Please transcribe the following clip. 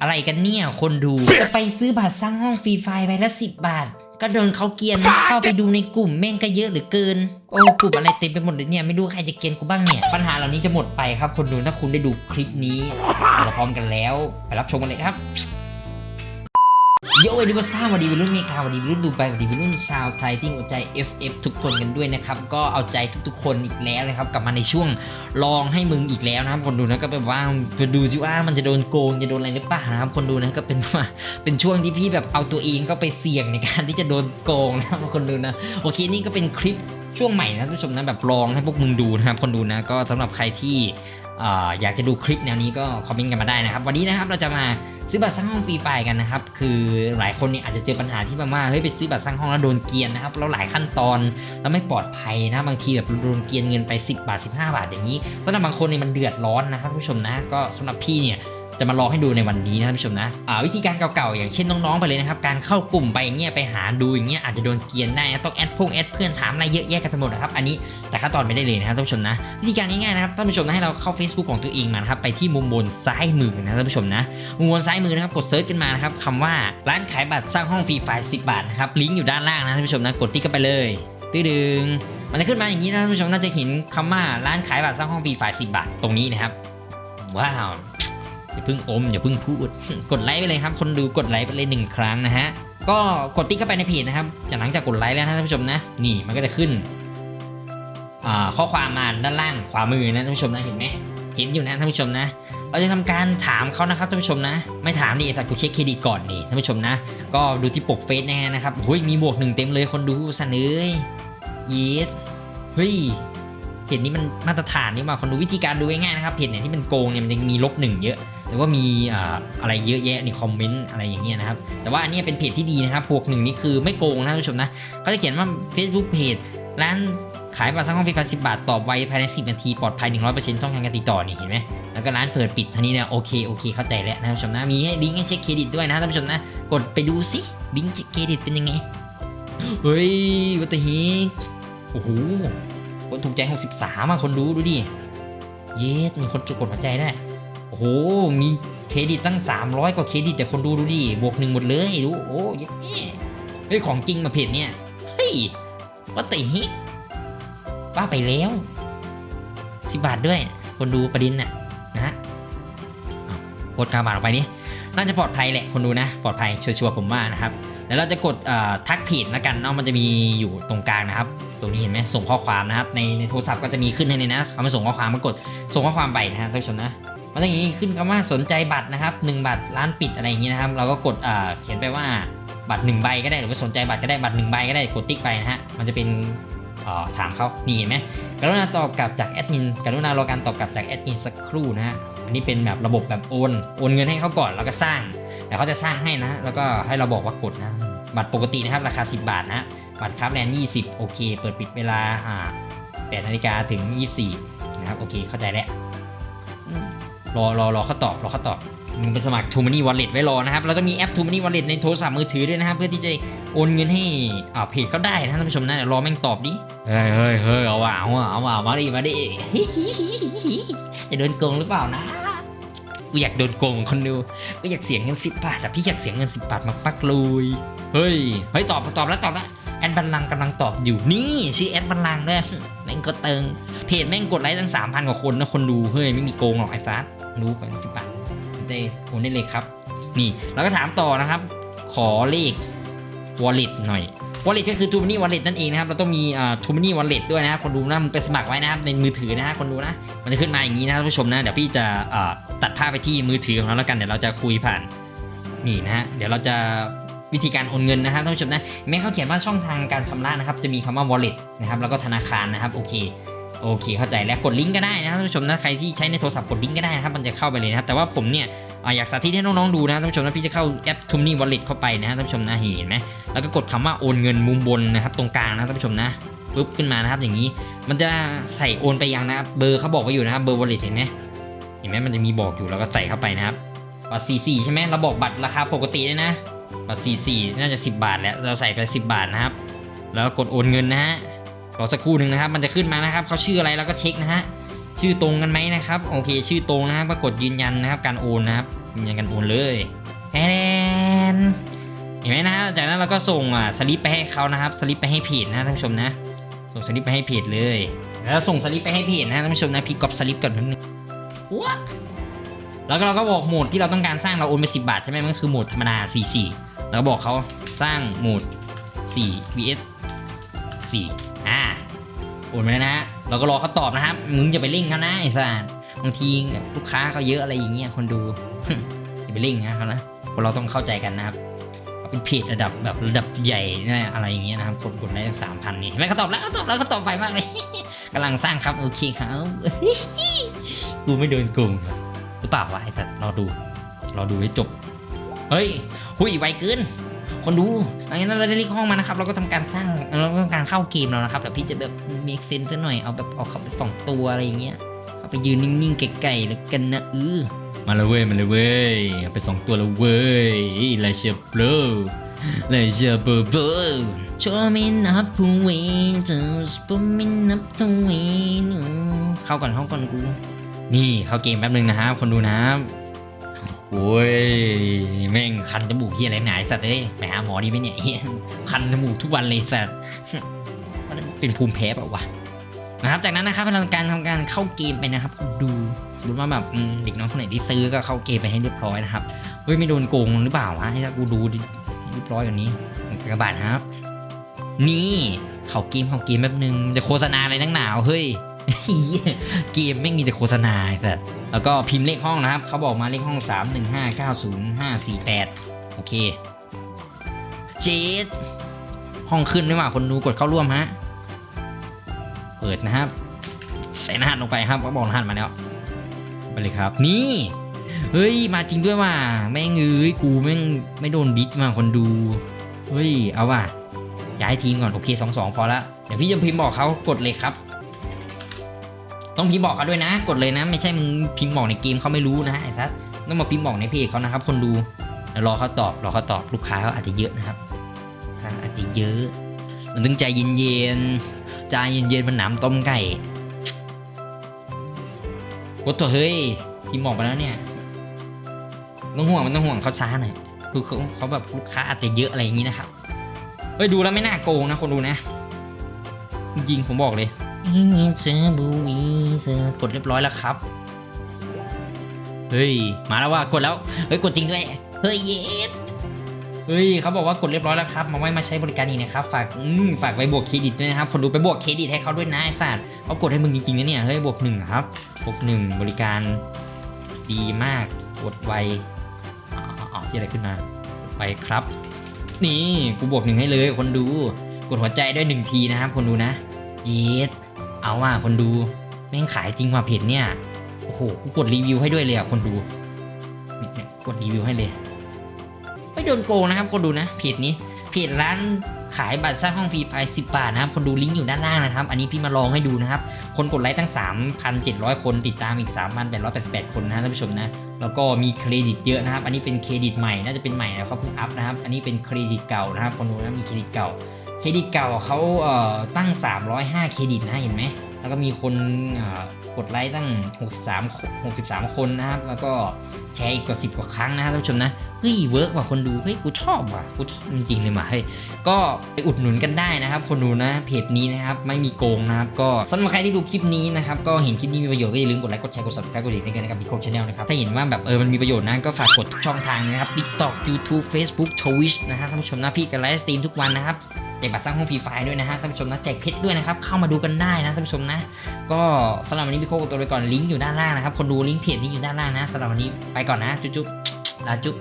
อะไรกันเนี่ยคนดู จะไปซื้อบัตรสร้างห้องฟรีไฟล์ไปละสิบบาท ก็โดนเขาเกียนเข้าไปดูในกลุ่มแม่งก็เยอะเหลือเกิน โอ้กลุ่มอะไรเต็มไปหมดเลยเนี่ยไม่รู้ใครจะเกียนกูบ้างเนี่ย ปัญหาเหล่านี้จะหมดไปครับ คนดูถ้าคุณได้ดูคลิปนี้เราพร้อมกันแล้ว ไปรับชมกันเลยครับ โยเอดิวซ่าสวัสดีวัยรุ่นมีข่าววัสดีวัยรุ่นดูไปวัสดีวัยรุ่นชาวไทยที่หัวใจ FF ทุกคนกันด้วยนะครับ ก็เอาใจทุกๆคนอีกแล้วนะครับ กลับมาในช่วงลองให้มึงอีกแล้วนะครับ คนดูนะก็แบบว่าจะดูสิว่ามันจะโดนโกงจะโดนอะไรหรือเปล่านะครับ คนดูนะก็เป็นว่าเป็นช่วงที่พี่แบบเอาตัวเองก็ไปเสี่ยงในการที่จะโดนโกงนะครับคนดูนะโอเคนี่ก็เป็นคลิป ช่วงใหม่นะท่านผู้ชมนะแบบลองให้พวกมึงดูนะครับคนดูนะก็สำหรับใครที่ออยากจะดูคลิปแนวนี้ก็คอมเมนต์กันมาได้นะครับ วันนี้นะครับเราจะมาซื้อบัตรสร้างห้องฟรีไฟกันนะครับ คือหลายคนเนี่ยอาจจะเจอปัญหาที่แบบว่าเฮ้ยไปซื้อบัตรสร้างห้องแล้วโดนเกียนนะครับแล้วหลายขั้นตอนแล้วไม่ปลอดภัยนะบางทีแบบโดนเกียนเงินไป 10 บาท 15 บาทอย่างนี้สำหรับบางคนเนี่ยมันเดือดร้อนนะครับท่านผู้ชมนะก็สำหรับพี่เนี่ย จะมาลองให้ดูในวันนี้นะท่านผู้ชมนะวิธีการเก่าๆอย่างเช่นน้องๆไปเลยนะครับการเข้ากลุ่มไปอย่างเงี้ยไปหาดูอย่างเงี้ยอาจจะโดนเกียนได้นะต้องแอดพงแอดเพื่อนถามอะไรเยอะแยะกันไปหมดนะครับอันนี้แต่ขั้นตอนไม่ได้เลยนะครับท่านผู้ชมนะวิธีการง่ายๆนะครับท่านผู้ชมนะให้เราเข้า Facebook ของตัวเองมานะครับไปที่มุมบนซ้ายมือนะท่านผู้ชมนะมุมบนซ้ายมือนะครับกดเซิร์ชขึ้นมานะครับคำว่าร้านขายบัตรสร้างห้องฟรีไฟล์10 บาทนะครับลิงก์อยู่ด้านล่างนะท่านผู้ชมนะกดติ๊กเข้าไปเลยตื้อดึงมันจะขึ้นมาอย่างนี้นะท่านผู้ชมน่าจะเห็นคำว่าร้านขายบัตรสร้างห้องฟรีไฟล์10 บาทตรงนี้นะครับว้าว อย่าเพิ่งอมอย่าเพิ่งพูด กดไลค์ไปเลยครับ คนดูกดไลค์ไปเลยหนึ่งครั้งนะฮะ ก็กดติ๊กเข้าไปในเพจนะครับจากหลังจากกดไลค์แล้วนะท่านผู้ชมนะ นี่มันก็จะขึ้นข้อความมาด้านล่างขวามือนะท่านผู้ชมนะเห็นไหมเห็นอยู่นะท่านผู้ชมนะ เราจะทำการถามเขานะครับท่านผู้ชมนะ ไม่ถามดิไอ้สัตว์กูเช็คเครดิตก่อนนี่ท่านผู้ชมนะ ก็ดูที่ปกเฟซแน่นะครับโอ้ยมีบวกหนึ่งเต็มเลยคนดูเสนอเยสเฮ้ยเพจนี้มันมาตรฐานนี่มาคนดูวิธีการดูง่ายๆนะครับเพจไหนที่มันโกงเนี่ยมันจะมีลบหนึ่งเยอะ หรือว่ามีอะไรเยอะแยะในคอมเมนต์อะไรอย่างเงี้ยนะครับ แต่ว่าอันนี้เป็นเพจที่ดีนะครับบวกหนึ่งนี่คือไม่โกงนะท่านผู้ชมนะเขาจะเขียนว่า Facebook เพจร้านขายบัตรสร้างห้องฟรีไฟสิบาทตอบไวภายใน 10 นาที ปลอดภัย 100%ช่องทางการติดต่อนี่เห็นไหมแล้วก็ร้านเปิดปิดเท่านี้เนี่ยโอเคโอเคเข้าใจแล้วนะท่านผู้ชมนะ มีให้ลิงก์ให้เช็คเครดิตด้วยนะท่านผู้ชมนะ กดไปดูสิลิงก์เช็คเครดิตเป็นยังไง เฮ้ยวัตถีโอ้โหคนถูกใจ 63อะคนดูดูดิ เยสมีคนจุกดหัวใจได้ โอ้โห มีเครดิตตั้ง 300 กว่าเครดิตแต่คนดูดูดิ บวกหนึ่งหมดเลยดู โอ้ยเฮ้ย ของจริงมาเพจเนี่ย เฮ้ยว่าติฮิว่าไปแล้วสิบาทด้วย คนดูประด็นน่ะนะฮะกดกาบาทออกไปนี่น่าจะปลอดภัยแหละคนดูนะ ปลอดภัยชัวร์ๆผมว่านะครับเดี๋ยวเราจะกดทักเพจแล้วกันเนาะมันจะมีอยู่ตรงกลางนะครับ ตรงนี้เห็นไหมส่งข้อความนะครับ ในในโทรศัพท์ก็จะมีขึ้นให้เลยนะเขามาส่งข้อความมากดส่งข้อความไปนะครับท่านผู้ชมนะ มันจะอย่างนี้ขึ้นคำว่าสนใจบัตรนะครับหนึ่งบัตรร้านปิดอะไรอย่างนี้นะครับ เราก็กดเขียนไปว่าบัตรหนึ่งใบก็ได้หรือว่าสนใจบัตรก็ได้บัตรหนึ่งใบก็ได้กดติ๊กไปนะฮะมันจะเป็นถามเขานี่เห็นไหมกรุณาตอบกลับจากแอดมินกรุณารอการตอบกลับจากแอดมินสักครู่นะฮะอันนี้เป็นแบบระบบแบบโอน โอนเงินให้เขาก่อนแล้วก็สร้างเดี๋ยวเขาจะสร้างให้นะ แล้วก็ให้เราบอกว่ากดนะ บัตรปกตินะครับราคา 10 บาทนะบัตรครับแลนด์20 โอเค เปิดปิดเวลา8นาฬิกาถึง 24 นะครับ โอเค เข้าใจแล้ว รอรอรอเขาตอบรอเขาตอบมึงไปสมัคร t ู m ม n นี่วอลเล็ตไว้รอนะครับ เราต้องมีแอป t ู m ม n นี่วอลเล็ตในโทรศัพท์มือถือด้วยนะครับ เพื่อที่จะโอนเงินให้อ่าเพจเขาได้นะท่านผู้ชมนะเดี๋ยวรอแม่งตอบดิ เฮ้ยเฮ้ยเฮ้ยเอาว่ะเอาว่ะเอาว่ะมาดิมาดิจะโดนโกงหรือเปล่านะกูอยากโดนโกงคนดูก็อยากเสียเงินสิบบาทแต่พี่อยากเสียเงินสิบบาทมาปักเลยเฮ้ยเฮ้ยตอบตอบแล้วตอบแล้วแอดบันลังกำลังตอบอยู่นี่ชื่อแอดบันลังด้วยแม่งก็เติงเพจแม่งกดไลค์ตั้งสามพันกว่าคนนะคนดูเฮ้ยไม่มีโกงหรอกไอ้ซัด รู้กันสิบบาทได้โอนได้เลยครับ นี่เราก็ถามต่อนะครับ ขอเลข wallet หน่อย wallet ก็คือ t ู m นี่ wallet นั่นเองนะครับ เราต้องมีอ่า t ู m นี่ wallet ด้วยนะครับ คนดูนะมันไปสมัครไว้นะครับในมือถือนะฮะคนดูนะ มันจะขึ้นมาอย่างนี้นะท่านผู้ชมนะ เดี๋ยวพี่จะตัดภาพไปที่มือถือของเราแล้วกัน เดี๋ยวเราจะคุยผ่านนี่นะฮะ เดี๋ยวเราจะวิธีการโอนเงินนะฮะท่านผู้ชมนะแม้เขาเขียนว่าช่องทางการชำระนะครับ จะมีคำว่า wallet นะครับ แล้วก็ธนาคารนะครับ โอเค โอเคเข้าใจแล้วกดลิงก์ก็ได้นะท่านผู้ชมนะใครที่ใช้ในโทรศัพท์กดลิงก์ก็ได้นะครับมันจะเข้าไปเลยนะครับแต่ว่าผมเนี่ยอยากสาธิตให้น้องๆดูนะท่านผู้ชมนะพี่จะเข้าแอป t ู m นี่ wallet เข้าไปนะท่านผู้ชมนะเห็นไหมแล้วก็กดคำว่าโอนเงินมุมบนนะครับตรงกลางนะท่านผู้ชมนะปุ๊บขึ้นมานะครับอย่างนี้ มันจะใส่โอนไปยังนะครับเบอร์เขาบอกไว้อยู่นะครับเบอร์ wallet เห็นไหมเห็นไหมมันจะมีบอกอยู่เราก็ใส่เข้าไปนะครับบัตร44ใช่ไหมเราบอกบัตรราคาปกติเลยนะบัตร44น่าจะ 10 บาทแล้วเราใส่ไป 10 บาทนะครับ แล้วกดโอนเงินนะฮะ รอสักครู่หนึ่งนะครับ มันจะขึ้นมานะครับเขาชื่ออะไรเราก็เช็คนะฮะชื่อตรงกันไหมนะครับโอเค ชื่อตรงนะครับก็กดยืนยันนะครับ การโอนนะครับยืนยันการโอนเลยแทนเห็นไหมนะฮะจากนั้นเราก็ส่งสลิปไปให้เขานะครับสลิปไปให้เพจนะท่านผู้ชมนะ ส่งสลิปไปให้เพจเลยแล้วส่งสลิปไปให้เพจนะท่านผู้ชมนะพี่กอบสลิปก่อนนิดนึงว้าแล้วก็เราก็บอกโหมดที่เราต้องการสร้างเราโอนไป10 บาทใช่ไหมมันก็คือโหมดธรรมดา 44 แล้วก็บอกเขาสร้างโหมด 4 vs 4อ่ โอนไปแล้วนะฮะเราก็รอเขาตอบนะครับ มึงอย่าไปเร่งเขานะไอ้สัสบางทีลูกค้าเขาเยอะอะไรอย่างเงี้ยคนดูอย่าไปเร่งนะเขานะคนเราต้องเข้าใจกันนะครับเป็นเพจระดับแบบระดับใหญ่นะอะไรอย่างเงี้ยนะครับคนกดได้สามพันนี่เห็นไหมเขาตอบแล้วเขาตอบแล้วเขาตอบไวมากเลยกำลังสร้างครับโอเคครับกูไม่โดนโกงหรือเปล่าวะไอ้สัสรอดูรอดูให้จบเฮ้ยหุยไวเกิน คนดูอันนั้นเราได้เรียกห้องมานะครับ เราก็ทำการสร้างเราก็ทำการเข้าเกมแล้วนะครับ แต่พี่จะแบบมีเซนซะหน่อย เอาแบบเอาเขาไปสองตัวอะไรอย่างเงี้ย เอาไปยืนนิ่งๆไกลๆแล้วกันนะเออมาเลยเว้ย มาเลยเว้ย เอาไปสองตัวแล้วเว้ยไลเชียเบลไลเชียเบลเบลชอมินับพูเวนเจอสปมินับทูเวนเข้าก่อนเข้าก่อนกู นี่เข้าเกมแป๊บนึงนะครับคนดูนะครับ โอ้ยแม่งคันจมูกเฮียอะไรหนาสัตว์เอ้ยไปหาหมอดีไหมเนี่ยเหี้ยคันจมูกทุกวันเลยสัตว์มันเป็นภูมิแพ้เปล่าวะนะครับจากนั้นนะครับเราการทำการเข้าเกมไปนะครับดูสมมติว่าแบบเด็กน้องคนไหนที่ซื้อก็เข้าเกมไปให้เรียบร้อยนะครับเฮ้ยไม่โดนโกงหรือเปล่าวะให้กูดูดเรียบร้อยกว่านี้กระบาดครับ นี่เข้าเกมเข้าเกมแป๊บนึงจะโฆษณาอะไรนักหนาวเฮ้ยเกมไม่มีแต่โฆษณาแต่ แล้วก็พิมพ์เลขห้องนะครับ เขาบอกมาเลขห้อง 3 1 5 9 0 5 4 8โอเค เจดห้องขึ้นไม่ว่าคนดูกดเข้าร่วมฮะ เปิดนะครับ ใส่รหัสลงไปครับก็บอกรหัสมาแล้ว ไปเลยครับ นี่ เฮ้ย มาจริงด้วยว่ะแม่งเอ้ยกูแม่งไม่โดนบิ๊กมาคนดู เฮ้ย เอาว่ะย้ายทีมก่อน โอเคสองสองพอละ เดี๋ยวพี่จะพิมพ์บอกเขากดเลยครับ ต้องพิมพ์บอกเขาด้วยนะ กดเลยนะ ไม่ใช่มึงพิมพ์บอกในเกมเขาไม่รู้นะไอ้ซัสต้องมาพิมพ์บอกในเพจเขานะครับ คนดูรอเขาตอบรอเขาตอบลูกค้าเขาอาจจะเยอะนะครับค้าอาจจะเยอะมันต้องใจเย็นๆใจเย็นๆมันหนามต้มไก่กดตัวเฮ้ยพิมพ์บอกไปแล้วเนี่ยต้องห่วงมันต้องห่วงเขาช้าหน่อยคือเขาเขาแบบลูกค้าอาจจะเยอะอะไรอย่างนี้นะครับเฮ้ยดูแล้วไม่น่าโกงนะคนดูนะ จริงผมบอกเลย เจอบูวีเจอกดเรียบร้อยแล้วครับ เฮ้ย มาแล้วว่ากดแล้ว เฮ้ย กดจริงด้วย เฮ้ยเย็เฮ้ยเขาบอกว่ากดเรียบร้อยแล้วครับ มาไว้มาใช้บริการอีกนะครับ ฝากอืมฝากไปบวกเครดิตด้วยนะครับคนดูไปบวกเครดิตให้เขาด้วยนะไอ้สัตว์เขากดให้มึงจริงๆนะเนี่ย เฮ้ย บวกหนึ่งครับ บวกหนึ่งบริการดีมาก กดไวอ๋ออ๋อที่อะไรขึ้นมาไวครับ นี่ กูบวกหนึ่งให้เลยคนดู กดหัวใจด้วยหนึ่งทีนะครับคนดูนะเย็ด เอาว่าคนดู แม่งขายจริงว่ะเพจเนี่ย โอ้โห กูกดรีวิวให้ด้วยเลยอะคนดูนี่เนี่ยกดรีวิวให้เลย ไม่โดนโกงนะครับคนดูนะ เพจนี้ เพจร้านขายบัตรสร้างห้องฟรีไฟล์10 บาทนะครับ คนดูลิงก์อยู่ด้านล่างนะครับ อันนี้พี่มาลองให้ดูนะครับ คนกดไลค์ตั้ง 3,700 คนติดตามอีก 3,888 คนนะท่านผู้ชมนะ แล้วก็มีเครดิตเยอะนะครับ อันนี้เป็นเครดิตใหม่ น่าจะเป็นใหม่แล้วเขาเพิ่งอัพนะครับ อันนี้เป็นเครดิตเก่านะครับ คนดูนะมีเครดิตเก่า เครดิตเก่าเขาเตั้ง 305 เครดิตนะเห็นไหม แล้วก็มีคนกดไลค์ตั้ง 63 63 คนนะครับ แล้วก็แชร์อีกกว่า 10 กว่าครั้งนะครับท่านผู้ชมนะ เฮ้ยเวิร์กว่ะคนดู เฮ้ยกูชอบว่ะกูชอบจริงๆเลยว่ะเฮ้ยก็ไปอุดหนุนกันได้นะครับ คนดูนะเพจนี้นะครับไม่มีโกงนะครับ ก็สำหรับใครที่ดูคลิปนี้นะครับ ก็เห็นคลิปนี้มีประโยชน์ก็อย่าลืมกดไลค์กดแชร์กด subscribe กดติดตามกันนะครับบิ๊กโคชแนลนะครับ ถ้าเห็นว่าแบบเออมันมีประโยชน์นะก็ฝากกดทุกช่องทางนะครับ TikTok YouTube Facebook Twitch นะครับท่านผู้ชมนะพี่กันไลฟ์สตรีมทุกวันนะครับ จกบัตรสร้างห้องฟรีไฟด้วยนะฮะท่านผู้ชมนะแจกเพชรด้วยนะครับเข้ามาดูกันได้นะท่านผู้ชมนะ ก็สำหรับวันนี้พี่โคกตัวไปก่อนลิงก์อยู่ด้านล่างนะครับคนดูลิงก์เพจนี้อยู่ด้านล่างนะสำหรับวันนี้ไปก่อนนะจุ๊บๆลาจุ๊บ